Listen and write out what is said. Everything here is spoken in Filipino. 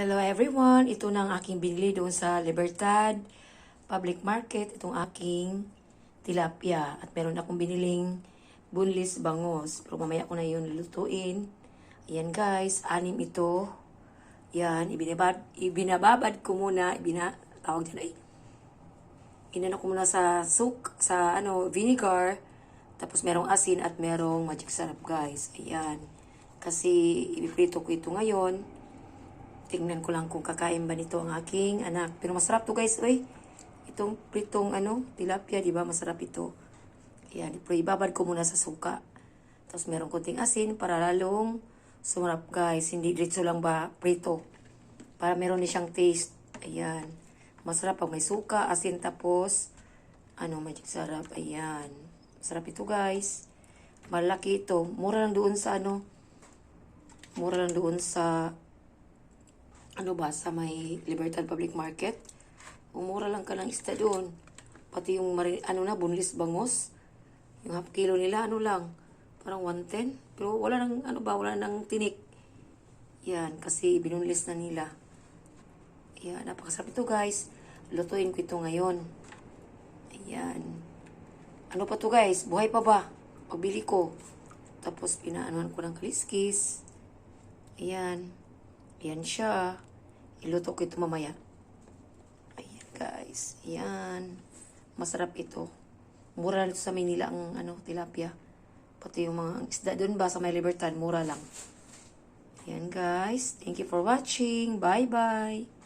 Hello everyone! Ito na ang aking binili doon sa Libertad Public Market. Itong aking tilapia. At meron akong biniling bunlis bangos. Pero mamaya ko na yun lulutuin. Ayan guys, anim ito. Yan, ibinabad, ibinababad ko muna. Ibina, tawag dyan ay. Inano ko muna sa suk, sa ano, vinegar. Tapos merong asin at merong magic sarap guys. Ayan. Kasi ibiprito ko ito ngayon. Tingnan ko lang kung kakain ba nito ang aking anak. Pero masarap to guys, oy. Itong pritong ano, tilapia, di ba? Masarap ito. Ayan, pero ibabad ko muna sa suka. Tapos meron konting asin para lalong sumarap guys. Hindi diretso lang ba prito. Para meron din siyang taste. Ayan. Masarap pag may suka, asin, tapos ano, magic sarap. Ayan. Masarap ito guys. Malaki ito. Mura lang doon sa ano. Mura lang doon sa ano ba, sa may Libertad Public Market. Umura lang ka ng isda doon. Pati yung, ano na, bunlis bangos. Yung half kilo nila, ano lang, parang 110. Pero wala nang, ano ba, wala nang tinik. Yan, kasi binunlis na nila. Yan, napakasarap ito guys. Lutuin ko ito ngayon. Ayan. Ano pa to guys? Buhay pa ba? Pagbili ko. Tapos pinaanuhan ko ng kaliskis. Ayan. Ayan siya. Iluto ko ito mamaya. Ayan guys. Ayan. Masarap ito. Mura ito sa Manila ang ano, tilapia. Pati yung mga isda doon ba sa may Libertad, mura lang. Ayan guys. Thank you for watching. Bye-bye.